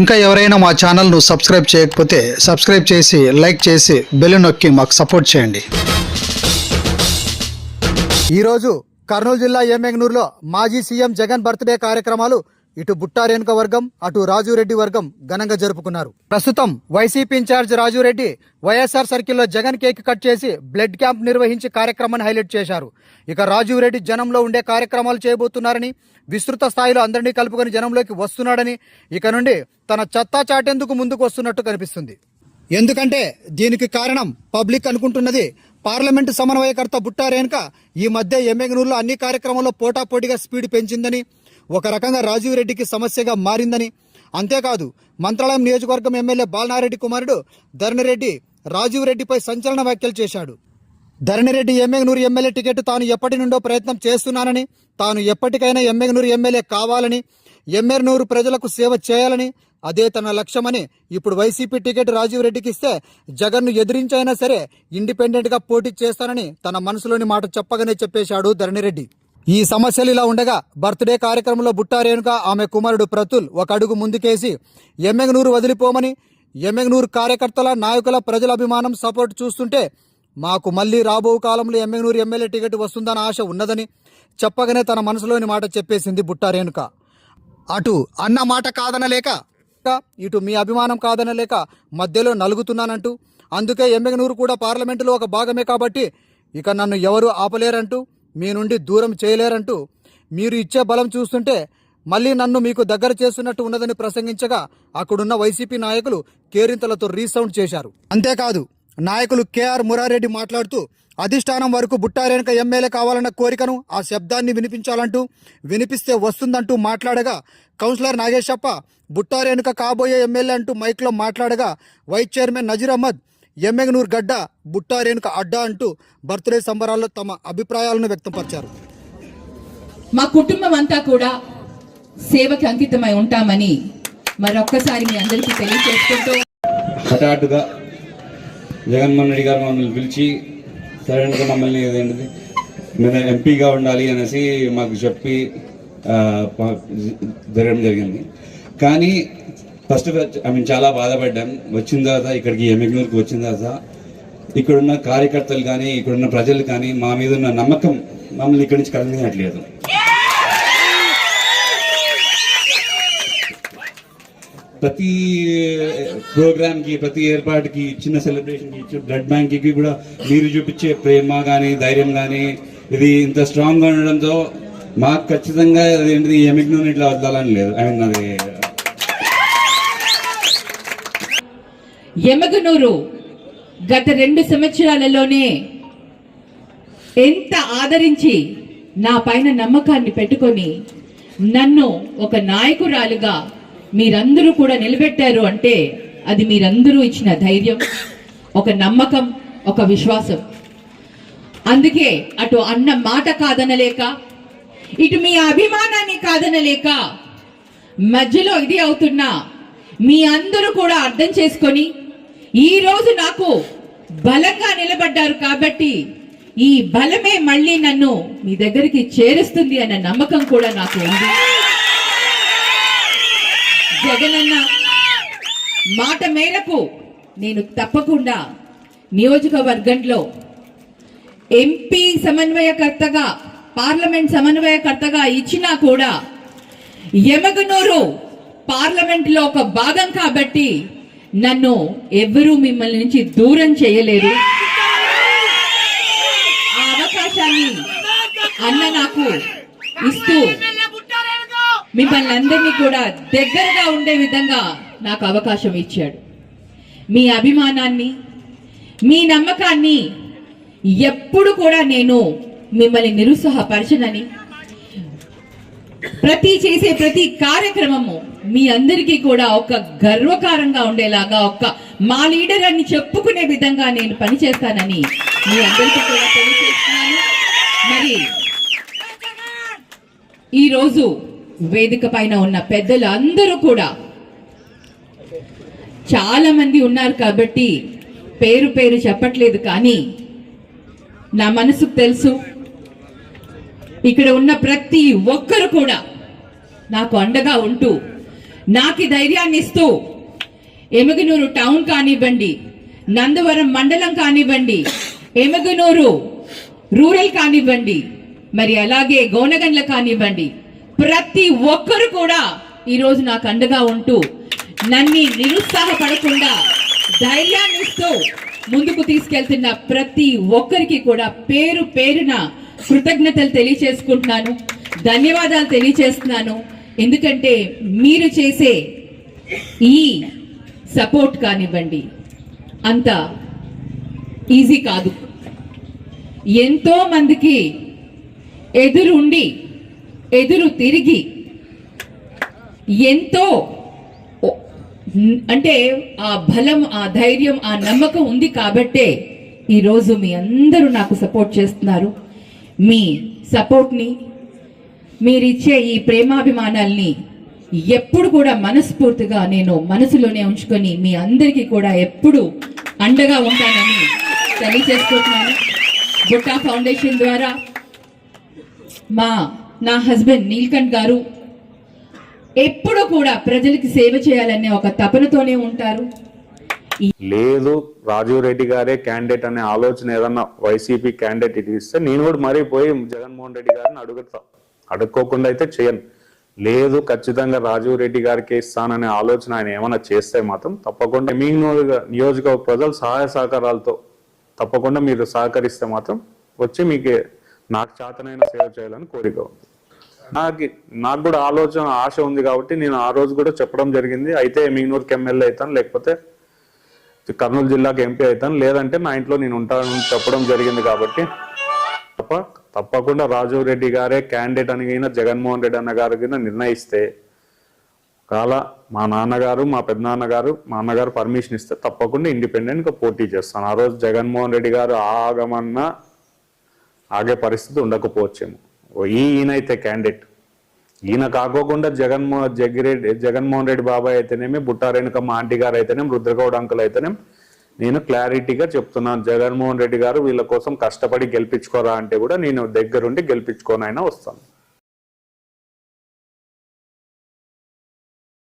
ఇంకా ఎవరైనా మా ఛానల్ను సబ్స్క్రైబ్ చేయకపోతే సబ్స్క్రైబ్ చేసి లైక్ చేసి బెల్ నొక్కి మాకు సపోర్ట్ చేయండి. ఈరోజు కర్నూలు జిల్లా ఏమెంగనూరులో మాజీ సీఎం జగన్ బర్త్డే కార్యక్రమాలు ఇటు బుట్టారేణుక వర్గం అటు రాజురెడ్డి వర్గం ఘనంగా జరుపుకున్నారు. ప్రస్తుతం వైసీపీ ఇన్ఛార్జ్ రాజురెడ్డి వైఎస్ఆర్ సర్కిల్లో జగన్ కేక్ కట్ చేసి బ్లడ్ క్యాంప్ నిర్వహించి కార్యక్రమాన్ని హైలైట్ చేశారు. ఇక రాజురెడ్డి జనంలో ఉండే కార్యక్రమాలు చేయబోతున్నారని విస్తృత స్థాయిలో అందరినీ కలుపుకొని జనంలోకి వస్తున్నాడని ఇక నుండి తన చెత్తా చాటేందుకు ముందుకు వస్తున్నట్టు కనిపిస్తుంది. ఎందుకంటే దీనికి కారణం పబ్లిక్ అనుకుంటున్నది పార్లమెంటు సమన్వయకర్త బుట్టా రేణుక ఈ మధ్య ఎమ్మెగనూరులో అన్ని కార్యక్రమాల్లో పోటాపోటీగా స్పీడ్ పెంచిందని ఒక రకంగా రాజీవ్ రెడ్డికి సమస్యగా మారిందని. అంతేకాదు మంత్రాలయం నియోజకవర్గం ఎమ్మెల్యే బాలనారెడ్డి కుమారుడు ధరణిరెడ్డి రాజీవ్ రెడ్డిపై సంచలన వ్యాఖ్యలు చేశాడు. ధరణిరెడ్డి ఎమ్మెగనూరు ఎమ్మెల్యే టికెట్ తాను ఎప్పటి నుండో ప్రయత్నం చేస్తున్నానని తాను ఎప్పటికైనా ఎమ్మెగనూరు ఎమ్మెల్యే కావాలని ఎమ్మెగనూరు ప్రజలకు సేవ చేయాలని అదే తన లక్ష్యమని ఇప్పుడు వైసీపీ టికెట్ రాజీవ్ రెడ్డికి ఇస్తే జగన్ను ఎదిరించైనా సరే ఇండిపెండెంట్గా పోటీ చేస్తానని తన మనసులోని మాట చెప్పగానే చెప్పేశాడు ధరణిరెడ్డి ఈ సమస్యలు ఇలా ఉండగా బర్త్డే కార్యక్రమంలో బుట్టా రేణుక ఆమె కుమారుడు ప్రతుల్ ఒక అడుగు ముందుకేసి ఎమ్మెగనూరు వదిలిపోమని ఎమ్మెగనూరు కార్యకర్తల నాయకుల ప్రజల అభిమానం సపోర్ట్ చూస్తుంటే మాకు మళ్ళీ రాబో కాలంలో ఎమ్మెగనూరు ఎమ్మెల్యే టికెట్ వస్తుందన్న ఆశ ఉన్నదని చెప్పగానే తన మనసులోని మాట చెప్పేసింది బుట్టా రేణుక. అటు అన్న మాట కాదనలేక ఇటు మీ అభిమానం కాదనలేక మధ్యలో నలుగుతున్నానంటూ అందుకే ఎమ్మెగనూరు కూడా పార్లమెంటులో ఒక భాగమే కాబట్టి ఇక నన్ను ఎవరు ఆపలేరంటూ మీ నుండి దూరం చేయలేరంటూ మీరు ఇచ్చే బలం చూస్తుంటే మళ్ళీ నన్ను మీకు దగ్గర చేస్తున్నట్టు ఉన్నదని ప్రసంగించగా అక్కడున్న వైసీపీ నాయకులు కేరింతలతో రీసౌండ్ చేశారు. అంతేకాదు నాయకులు కేఆర్ మురారెడ్డి మాట్లాడుతూ అధిష్టానం వరకు బుట్టారేనక ఎమ్మెల్యే కావాలన్న కోరికను ఆ శబ్దాన్ని వినిపించాలంటూ వినిపిస్తే వస్తుందంటూ మాట్లాడగా కౌన్సిలర్ నాగేశప్ప బుట్టారేనుక కాబోయే ఎమ్మెల్యే అంటూ మైక్లో మాట్లాడగా వైస్ చైర్మన్ నజీర్ అహ్మద్ ఎమ్మెగనూరు గడ్డ బుట్టారేనుక అడ్డా అంటూ బర్త్డే సంబరాల్లో తమ అభిప్రాయాలను వ్యక్తపరిచారు. మా కుటుంబం అంతా కూడా సేవకి అంకితమై ఉంటామని మరొక్కసారి మీ అందరికీ తెలియజేసుకుంటూ హఠాత్తుగా జగన్మోహన్ రెడ్డి గారు మమ్మల్ని పిలిచి సడన్గా మమ్మల్ని ఏంటిది మీరు ఎంపీగా ఉండాలి అనేసి మాకు చెప్పి జరగడం జరిగింది. కానీ ఫస్ట్ ఐ మీన్ చాలా బాధపడ్డాం. వచ్చిన తర్వాత ఇక్కడికి ఎమ్మెగ్నూరుకి వచ్చిన తర్వాత ఇక్కడున్న కార్యకర్తలు కానీ ఇక్కడున్న ప్రజలు కానీ మా మీద ఉన్న నమ్మకం మమ్మల్ని ఇక్కడి నుంచి కదలనియట్లేదు ప్రతి eh, ప్రోగ్రామ్కి ప్రతి ఏర్పాటుకి చిన్న సెలబ్రేషన్కి బ్లడ్ బ్యాంక్కి కూడా మీరు చూపించే ప్రేమ కానీ ధైర్యం కానీ ఇది ఇంత స్ట్రాంగ్గా ఉండడంతో మాకు ఖచ్చితంగా ఏంటిది ఎమిగ్నూన్ ఇట్లా వదలాలని లేదు. ఐ మీన్ అది ఎమగనూరు గత రెండు సంవత్సరాలలోనే ఎంత ఆదరించి నా పైన నమ్మకాన్ని పెట్టుకొని నన్ను ఒక నాయకురాలుగా మీరందరూ కూడా నిలబెట్టారు అంటే అది మీరందరూ ఇచ్చిన ధైర్యం ఒక నమ్మకం ఒక విశ్వాసం. అందుకే అటు అన్న మాట కాదనలేక ఇటు మీ అభిమానాన్ని కాదనలేక మధ్యలో ఇది అవుతున్నా మీ అందరూ కూడా అర్థం చేసుకొని ఈ రోజు నాకు బలంగా నిలబడ్డారు కాబట్టి ఈ బలమే మళ్ళీ నన్ను మీ దగ్గరికి చేరుస్తుంది అన్న నమ్మకం కూడా నాకు ఉంది. జగనన్న మాట మేరకు నేను తప్పకుండా నియోజకవర్గంలో ఎంపీ సమన్వయకర్తగా పార్లమెంట్ సమన్వయకర్తగా ఇచ్చినా కూడా ఎమగనూరు పార్లమెంట్లో ఒక భాగం కాబట్టి నన్ను ఎవరూ మిమ్మల్ని నుంచి దూరం చేయలేరు. ఆ అవకాశాన్ని అన్న నాకు ఇస్తూ మిమ్మల్ని అందరినీ కూడా దగ్గరగా ఉండే విధంగా నాకు అవకాశం ఇచ్చాడు. మీ అభిమానాన్ని మీ నమ్మకాన్ని ఎప్పుడు కూడా నేను మిమ్మల్ని నిరుత్సాహపరచనని ప్రతి చేసే ప్రతి కార్యక్రమము మీ అందరికీ కూడా ఒక గర్వకారంగా ఉండేలాగా ఒక మా లీడర్ అని చెప్పుకునే విధంగా నేను పనిచేస్తానని మీ అందరికీ కూడా తెలియజేస్తున్నాను. మరి ఈరోజు వేదిక పైన ఉన్న పెద్దలు అందరూ కూడా చాలా మంది ఉన్నారు కాబట్టి పేరు పేరు చెప్పట్లేదు కానీ నా మనసుకు తెలుసు. ఇక్కడ ఉన్న ప్రతి ఒక్కరు కూడా నాకు అండగా ఉంటూ నాకు ధైర్యాన్ని ఇస్తూ ఎమగనూరు టౌన్ కానివ్వండి నందవరం మండలం కానివ్వండి ఎమగనూరు రూరల్ కానివ్వండి మరి అలాగే గోనగండ్ల కానివ్వండి ప్రతి ఒక్కరు కూడా ఈరోజు నాకు అండగా ఉంటూ నన్ని నిరుత్సాహపడకుండా ధైర్యాన్ని ఇస్తూ ముందుకు తీసుకెళ్తున్న ప్రతి ఒక్కరికి కూడా పేరు పేరున కృతజ్ఞతలు తెలియచేసుకుంటున్నాను ధన్యవాదాలు తెలియచేస్తున్నాను. ఎందుకంటే మీరు చేసే ఈ సపోర్ట్ కానివ్వండి అంత ఈజీ కాదు. ఎంతో మందికి ఎదురుండి ఎదురు తిరిగి ఎంతో అంటే ఆ బలం ఆ ధైర్యం ఆ నమ్మకం ఉంది కాబట్టే ఈరోజు మీ అందరూ నాకు సపోర్ట్ చేస్తున్నారు. మీ సపోర్ట్ని మీరిచ్చే ఈ ప్రేమాభిమానాల్ని ఎప్పుడు కూడా మనస్ఫూర్తిగా నేను మనసులోనే ఉంచుకొని మీ అందరికీ కూడా ఎప్పుడు అండగా ఉంటానని తెలియజేసుకుంటున్నాను. బుట్టా ఫౌండేషన్ ద్వారా మా నా హస్బెండ్ నీల్కంఠ్ గారు ఎప్పుడు కూడా ప్రజలకి సేవ చేయాలనే ఒక తపనతోనే ఉంటారు. లేదు రాజీవ్ రెడ్డి గారే క్యాండిడేట్ అనే ఆలోచన ఏదన్నా వైసీపీ క్యాండిడేట్ ఇది ఇస్తే నేను కూడా మరీ పోయి జగన్మోహన్ రెడ్డి గారిని అడుగుతా. అడుక్కోకుండా అయితే చేయను. లేదు ఖచ్చితంగా రాజీవ్ రెడ్డి గారికి ఇస్తాననే ఆలోచన ఆయన ఏమైనా చేస్తే మాత్రం తప్పకుండా మీ నియోజక నియోజకవర్గ సహాయ సహకారాలతో తప్పకుండా మీరు సహకరిస్తే మాత్రం వచ్చి మీకు నాకు చేతనైన సేవ చేయాలని కోరిక ఉంది. నాకు నాకు కూడా ఆలోచన ఆశ ఉంది కాబట్టి నేను ఆ రోజు కూడా చెప్పడం జరిగింది. అయితే మింగనూరుకి ఎమ్మెల్యే అవుతాను లేకపోతే కర్నూలు జిల్లాకి ఎంపీ అవుతాను. లేదంటే నా ఇంట్లో నేను ఉంటాను చెప్పడం జరిగింది కాబట్టి తప్ప తప్పకుండా రాజీవ్ రెడ్డి గారే క్యాండిడేట్ అని జగన్మోహన్ రెడ్డి అన్న గారు నిర్ణయిస్తే కాల మా నాన్నగారు మా పెద్దనాన్నగారు మా అన్నగారు పర్మిషన్ ఇస్తే తప్పకుండా ఇండిపెండెంట్గా పోటీ చేస్తాను. ఆ రోజు జగన్మోహన్ రెడ్డి గారు ఆగమన్నా ఆగే పరిస్థితి ఉండకపోవచ్చేమో. ఈయనైతే క్యాండిడేట్ ఈయన కాకోకుండా జగన్మో జగ్గిరెడ్డి జగన్మోహన్ రెడ్డి బాబాయ్ అయితేనేమి బుట్టారేణుకమ్మ ఆంటీ గారు అయితేనేమి రుద్రగౌడ్ అంకుల్ అయితేనేమి నేను క్లారిటీగా చెప్తున్నాను. జగన్మోహన్ రెడ్డి గారు వీళ్ళ కోసం కష్టపడి గెలిపించుకోరా అంటే కూడా నేను దగ్గరుండి గెలిపించుకోనైనా వస్తాను.